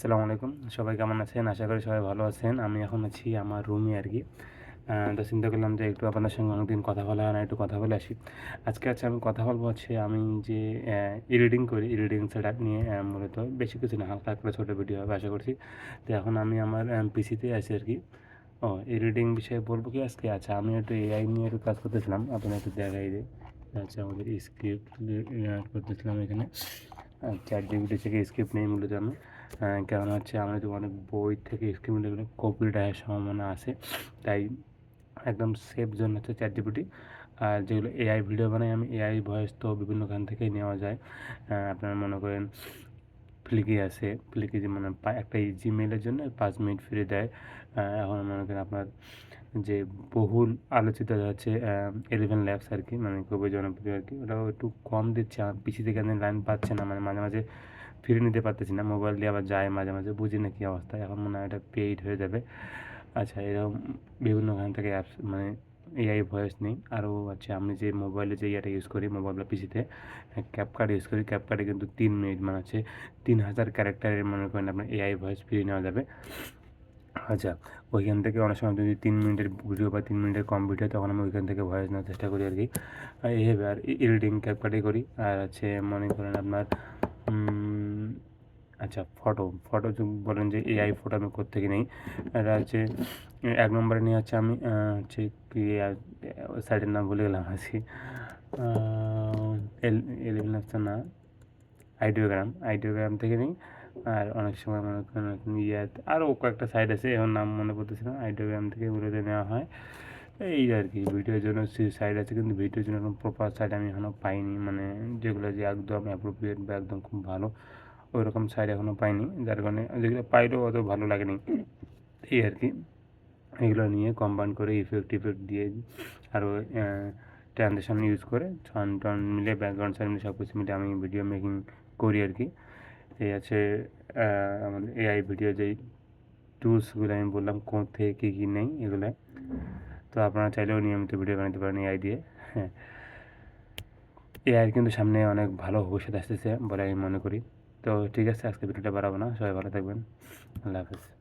আসসালামু আলাইকুম। সবাই কেমন আছেন? আশা করি সবাই ভালো আছেন। আমি এখন আছি আমার রুমে আর কি তো চিন্তা করলাম যে একটু আপনার সঙ্গে অনেকদিন কথা বলা হয় না, একটু কথা বলে আসি। আজকে আছে আমি কথা বলব হচ্ছে আমি যে এডিটিং করি এডিটিং সেট আপ নিয়ে মূলত বেশি কিছু না, হালকা একটা ছোটো ভিডিও হবে আশা করছি। তো এখন আমি আমার পিসিতে আছি আর কি ও এডিটিং বিষয়ে বলব কি আজকে? আচ্ছা আমি একটু এআই নিয়ে একটু কাজ করতেছিলাম। আপনার একটু দেখাই দিই। আচ্ছা আমাদের স্ক্রিপ্ট করতেছিলাম এখানে। চ্যাট জিবিটি থেকে স্ক্রিপ্ট নেই মূলত আমি কারণ হচ্ছে আমরা যদি অনেক বই থেকে স্ক্রিপ্টগুলো কপিরাইট আসার সম্ভাবনা আছে। তাই একদম সেফ জোন হচ্ছে চ্যাট জিপিটি আর যেগুলো এআই ভিডিও বানাই, আমি এআই ভয়েস তো বিভিন্ন খান থেকেই নেওয়া যায়। আপনারা মনে করেন ফ্লিকি আছে। ফ্লিকি মানে একটা জিমেলের জন্য পাঁচ মিনিট ফ্রি দেয়। এখন মনে করেন আপনার যে বহুল আলোচিত হচ্ছে এলিভেন ল্যাবস আর কি মানে খুবই জনপ্রিয় আর কি ওটাও একটু কম দিচ্ছে পিসি থেকে লাইন পাচ্ছে না মানে মাঝে মাঝে ফিরে নিতে পারতেছি না। মোবাইল দিয়ে আবার যায় মাঝে মাঝে, বুঝি না কী অবস্থা, এখন মনে হয় এটা পেইড হয়ে যাবে। আচ্ছা এরকম বিভিন্ন খান থেকে অ্যাপস মানে এআই ভয়েস নেই। আরও আছে, আমি যে মোবাইলে যে ইয়েটা ইউজ করি মোবাইল বা পিসিতে ক্যাপকার্ড ইউজ করি। ক্যাপকার্ডে কিন্তু তিন মিনিট মানে হচ্ছে তিন হাজার ক্যারেক্টারের মনে করেন আপনার এআই ভয়েস ফ্রি নেওয়া যাবে। আচ্ছা ওইখান থেকে অনেক সময় যদি তিন মিনিটের ভিডিও বা তিন মিনিটের কম ভিডিও তখন আমি ওইখান থেকে ভয়েস নেওয়ার চেষ্টা করি আর কি। এইভাবে আর এডিটিং ক্যাপকার্ডে করি। আর হচ্ছে মনে করেন আপনার আচ্ছা ফটো ফটো বলেন যে এআই ফটো আমি কোথেকে নেই। এটা হচ্ছে, এক নম্বরে নিয়ে হচ্ছে আমি হচ্ছে কি সাইটের নাম ভুলে গেলাম আছি এলিভেন অ্যাপসটা না আইডিওগ্রাম আইডিওগ্রাম থেকে নিই। আর অনেক সময় মনে করেন ইয়ে আরও কয়েকটা সাইট আছে, এখন নাম মনে পড়তেছে না আইডিওগ্রাম থেকে এগুলোতে নেওয়া হয়। এই আর কি ভিডিওর জন্য সাইট আছে, কিন্তু ভিডিওর জন্য কোনো প্রপার সাইট আমি এখনও পাইনি মানে যেগুলো যে একদম অ্যাপ্রোপ্রিয়েট বা একদম খুব ভালো ওই রকম সাইট এখনও পাইনি। যার কারণে যেগুলো পাইলেও অত ভালো লাগেনি। এই আর কি, এগুলো নিয়ে কম্বাইন করে ইফেক্ট ইফেক্ট দিয়ে আরও ট্রানজেকশন ইউজ করে ছন টন মিলে ব্যাকগ্রাউন্ড সাইড মিলে সব কিছু মিলে আমি ভিডিও মেকিং করি আর কি। এই আছে আমাদের এআই ভিডিও যেই টুলসগুলো আমি বললাম কোথায় কী কী নেই এগুলো। তো আপনারা চাইলেও নিয়মিত ভিডিও বানাতে পারেন এআই দিয়ে হ্যাঁ। এআই কিন্তু সামনে অনেক ভালো ভবিষ্যৎ আসতেছে বলে আমি মনে করি। তো ঠিক আছে আজকে ভিডিওটা বাড়াবো না। সবাই ভালো থাকবেন। আল্লাহ হাফেজ।